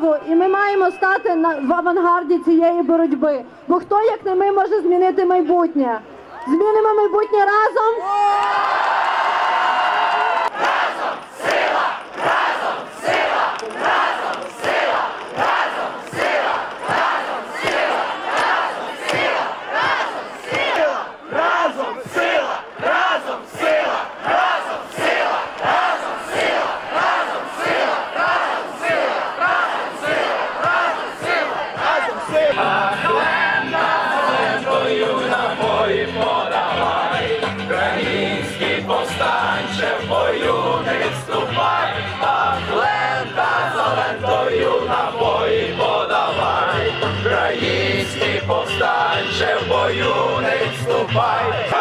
силу, і ми маємо стати на в авангарді цієї боротьби. Бо хто як не ми може змінити майбутнє? Змінимо майбутнє разом. Український повстанче в бою не відступай, а лента за на бої подавай, Український повстанче в бою не відступай.